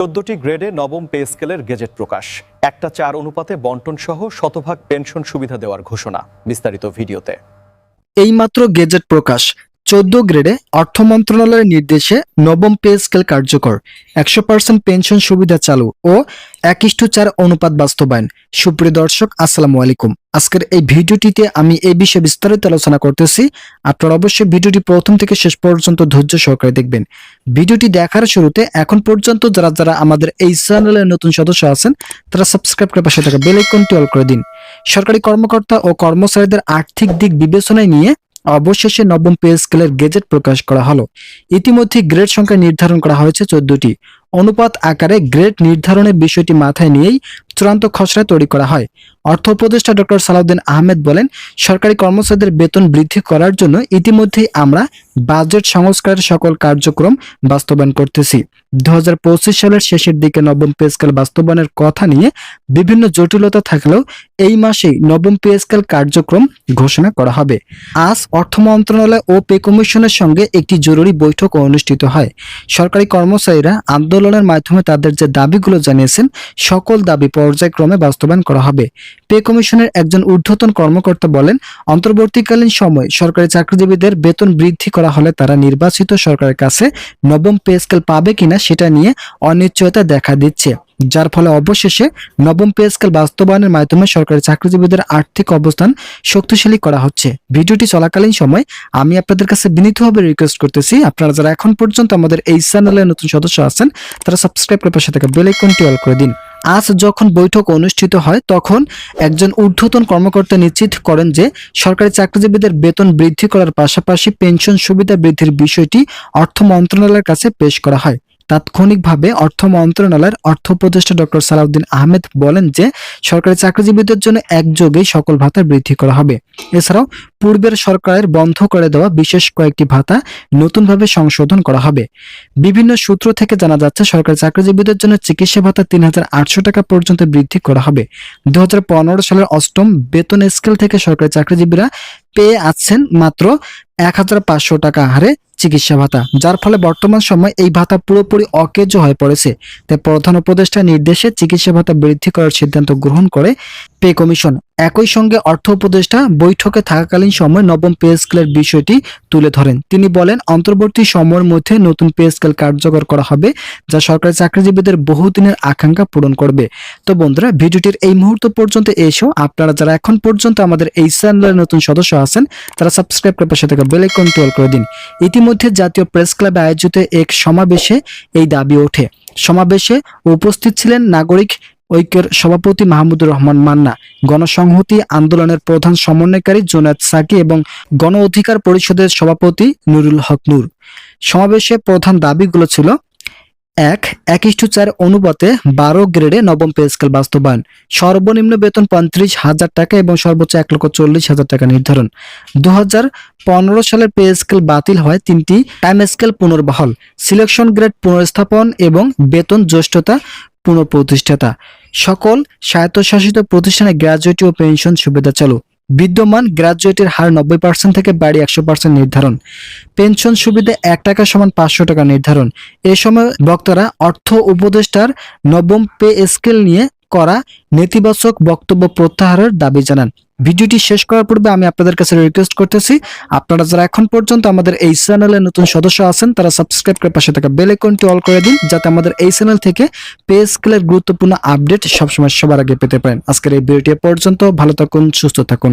চোদ্দটি গ্রেডে নবম পে স্কেলের গেজেট প্রকাশ। একটা চার অনুপাতে বন্টন সহ শতভাগ পেনশন সুবিধা দেওয়ার ঘোষণা বিস্তারিত ভিডিওতে। এইমাত্র গেজেট প্রকাশ। চোদ্দ গ্রেডে অর্থ মন্ত্রণালয়ের নির্দেশে নবম পে স্কেল কার্যকর। একশো পার্সেন্ট পেনশন সুবিধা চালু ও এক ইস্টু চার অনুপাত বাস্তবায়ন। সুপ্রিয় দর্শক, আসসালামু আলাইকুম। আজকের এই ভিডিওটিতে আমি এই বিষয়ে বিস্তারিত আলোচনা করতেছি। আপনারা অবশ্যই ভিডিওটি প্রথম থেকে শেষ পর্যন্ত ধৈর্য সহকারে দেখবেন। ভিডিওটি দেখার শুরুতে এখন পর্যন্ত যারা যারা আমাদের এই চ্যানেলের নতুন সদস্য আছেন, তারা সাবস্ক্রাইব করে পাশে থাকা বেল আইকনটি অল করে দিন। সরকারি কর্মকর্তা ও কর্মচারীদের আর্থিক দিক বিবেচনায় নিয়ে অবশেষে নবম পে স্কেলের গেজেট প্রকাশ করা হলো। ইতিমধ্যে গ্রেড সংখ্যা নির্ধারণ করা হয়েছে চোদ্দটি। অনুপাত আকারে গ্রেড নির্ধারণের বিষয়টি মাথায় নিয়েই চূড়ান্ত খসড়া তৈরি করা হয়। অর্থ উপদেষ্টা ডক্টর সালাউদ্দিন আহমেদ বলেন, সরকারি কর্মচারীদের বেতন বৃদ্ধি করার জন্য ইতিমধ্যেই আমরা বাজেট সংস্কারের সকল কার্যক্রম বাস্তবায়ন করতেছি। দু হাজার পঁচিশ সালের শেষের দিকে নবম পে স্কেল বাস্তবায়নের কথা নিয়ে বিভিন্ন জটিলতা থাকলেও এই মাসেই নবম পে স্কেল কার্যক্রম ঘোষণা করা হবে। আজ অর্থ মন্ত্রণালয় ও পে কমিশনের সঙ্গে একটি জরুরি বৈঠক অনুষ্ঠিত হয়। সরকারি কর্মচারীরা আন্দোলনের মাধ্যমে তাদের যে দাবিগুলো জানিয়েছেন, সকল দাবি পর্যায়ক্রমে বাস্তবায়ন করা হবে। পে কমিশনের একজন ঊর্ধ্বতন কর্মকর্তা বলেন, অন্তর্বর্তীকালীন সময় সরকারি চাকরিজীবীদের বেতন বৃদ্ধি করা হলে তারা নির্বাচিত সরকারের কাছে নবম পে স্কেল পাবে কিনা সেটা নিয়ে অনিশ্চয়তা দেখা দিচ্ছে, যার ফলে অবশেষে নবম পে স্কেল বাস্তবায়নের মাধ্যমে সরকারি চাকরিজীবীদের আর্থিক অবস্থান শক্তিশালী করা হচ্ছে। ভিডিওটি চলাকালীন সময় আমি আপনাদের কাছে বিনীতভাবে রিকোয়েস্ট করতেছি, আপনারা যারা এখন পর্যন্ত আমাদের এই চ্যানেলের নতুন সদস্য আছেন, তারা সাবস্ক্রাইব করে পাশে থাকা বেল আইকনটি অল করে দিন। আজ যখন বৈঠক অনুষ্ঠিত হয়, তখন একজন ঊর্ধ্বতন কর্মকর্তা নিশ্চিত করেন যে সরকারি চাকরিজীবীদের বেতন বৃদ্ধি করার পাশাপাশি পেনশন সুবিধা বৃদ্ধির বিষয়টি অর্থ মন্ত্রণালয়ের কাছে পেশ করা হয়। তাৎক্ষণিকভাবে অর্থ মন্ত্রণালয়ের অর্থ উপদেষ্টা ডক্টর সালাউদ্দিন আহমেদ বলেন যে, সরকারি চাকরিজীবীদের জন্য একযোগেই সকল ভাতা বৃদ্ধি করা হবে। এছাড়াও পূর্বের সরকারের বন্ধ করে দেওয়া বিশেষ কয়েকটি ভাতা নতুনভাবে সংশোধন করা হবে। বিভিন্ন সূত্র থেকে জানা যাচ্ছে, সরকারি চাকরিজীবীদের জন্য চিকিৎসা ভাতা তিন হাজার আটশো টাকা পর্যন্ত বৃদ্ধি করা হবে। দু হাজার পনেরো সালের অষ্টম বেতন স্কেল থেকে সরকারি চাকরিজীবীরা পেয়ে আছেন মাত্র এক হাজার পাঁচশো টাকা হারে চিকিৎসা ভাতা, যার ফলে বর্তমান সময় এই ভাতা পুরোপুরি অকেজ হয়ে পড়েছে। তাই প্রধান উপদেষ্টা নির্দেশে চিকিৎসা ভাতা বৃদ্ধি করার সিদ্ধান্ত গ্রহণ করে পে কমিশন। একই সঙ্গে অর্থ উপদেষ্টা বৈঠকে থাকাকালীন সময় নবম পে স্কেলের বিষয়টি তুলে ধরেন। তিনি বলেন, অন্তর্বর্তী সময়ের মধ্যে নতুন পে স্কেল কার্যকর করা হবে, যা সরকারি চাকরিজীবীদের বহুদিনের আকাঙ্ক্ষা পূরণ করবে। তো বন্ধুরা, ভিডিওটির এই মুহূর্ত পর্যন্ত এসেও আপনারা যারা এখন পর্যন্ত আমাদের এই চ্যানেলের নতুন সদস্য আছেন, তারা সাবস্ক্রাইব করে পাশে থাকা বেল আইকনটি অল করে দিন। ইতিমধ্যে জাতীয় প্রেস ক্লাবে আয়োজিত এক সমাবেশে এই দাবি ওঠে। সমাবেশে উপস্থিত ছিলেন নাগরিক ঐক্যের সভাপতি মাহমুদুর রহমান মান্না, গণসংহতি আন্দোলনের প্রধান সমন্বয়কারী জোনায়দ সাকি এবং গণ অধিকার পরিষদের সভাপতি নুরুল হক নূর। সমাবেশে প্রধান দাবিগুলো ছিল এক এক ইস্টু চার অনুপাতে বারো গ্রেডে নবম পে স্কেল বাস্তবায়ন। সর্বনিম্ন বেতন পঁয়ত্রিশ হাজার টাকা এবং সর্বোচ্চ এক লক্ষ চল্লিশ হাজার টাকা নির্ধারণ। দু পনেরো সালের পে স্কেল বাতিল হয় তিনটি টাইম স্কেল পুনর্বহাল, সিলেকশন গ্রেড পুনর্স্থাপন এবং বেতন জ্যেষ্ঠতা পুনঃপ্রতিষ্ঠাতা। সকল স্বায়ত্তশাসিত প্রতিষ্ঠানে গ্র্যাজুয়েটি ও পেনশন সুবিধা চালু। বিদ্যমান গ্র্যাজুয়েটের হার নব্বই পার্সেন্ট থেকে বাড়ি একশো পার্সেন্ট নির্ধারণ। পেনশন সুবিধা এক টাকা সমান পাঁচশো টাকা নির্ধারণ। এ সময় বক্তারা অর্থ উপদেষ্টার নবম পে স্কেল নিয়ে করা নেতিবাচক বক্তব্য প্রত্যাহারের দাবি জানান। ভিডিওটি শেষ করার পূর্বে আমি আপনাদের কাছে রিকোয়েস্ট করতেছি, আপনারা যারা এখন পর্যন্ত আমাদের এই চ্যানেলে নতুন সদস্য আছেন, তারা সাবস্ক্রাইব করে পাশে থাকা বেল আইকনটি অল করে দিন, যাতে আমাদের এই চ্যানেল থেকে পে স্কেলের গুরুত্বপূর্ণ আপডেট সবসময় সবার আগে পেতে পারেন। আজকের এই ভিডিওটি পর্যন্ত, ভালো থাকুন, সুস্থ থাকুন।